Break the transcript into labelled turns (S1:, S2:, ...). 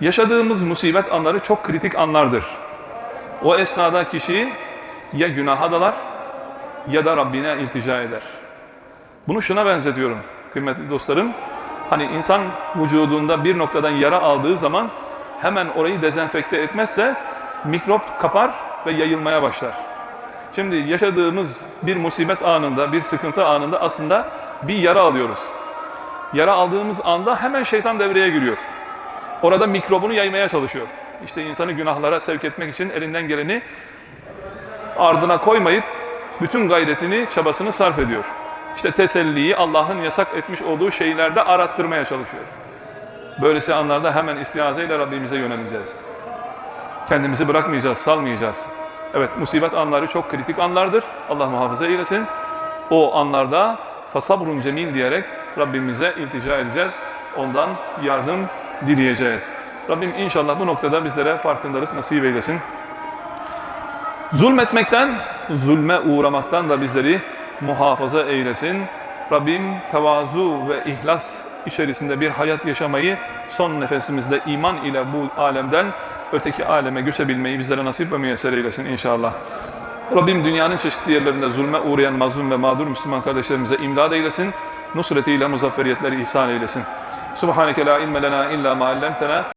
S1: Yaşadığımız musibet anları çok kritik anlardır. O esnada kişi ya günaha dalar ya da Rabbine iltica eder. Bunu şuna benzetiyorum kıymetli dostlarım. Hani insan vücudunda bir noktadan yara aldığı zaman hemen orayı dezenfekte etmezse mikrop kapar ve yayılmaya başlar. Şimdi yaşadığımız bir musibet anında, bir sıkıntı anında aslında bir yara alıyoruz. Yara aldığımız anda hemen şeytan devreye giriyor. Orada mikrobunu yaymaya çalışıyor. İşte insanı günahlara sevk etmek için elinden geleni ardına koymayıp bütün gayretini, çabasını sarf ediyor. İşte teselliyi Allah'ın yasak etmiş olduğu şeylerde arattırmaya çalışıyor. Böylesi anlarda hemen istiazeyle Rabbimize yöneleceğiz. Kendimizi bırakmayacağız, salmayacağız. Evet, musibet anları çok kritik anlardır. Allah muhafaza eylesin. O anlarda fasabrun cemil diyerek Rabbimize iltica edeceğiz. Ondan yardım dileyeceğiz. Rabbim inşallah bu noktada bizlere farkındalık nasip eylesin. Zulmetmekten, zulme uğramaktan da bizleri muhafaza eylesin. Rabbim tevazu ve ihlas içerisinde bir hayat yaşamayı son nefesimizde iman ile bu alemden öteki aleme göçebilmeyi bizlere nasip ve müyesser eylesin inşallah. Rabbim dünyanın çeşitli yerlerinde zulme uğrayan mazlum ve mağdur Müslüman kardeşlerimize imdad eylesin. Nusretiyle muzafferiyetleri ihsan eylesin. Subhaneke la ilme lena illa ma allamtena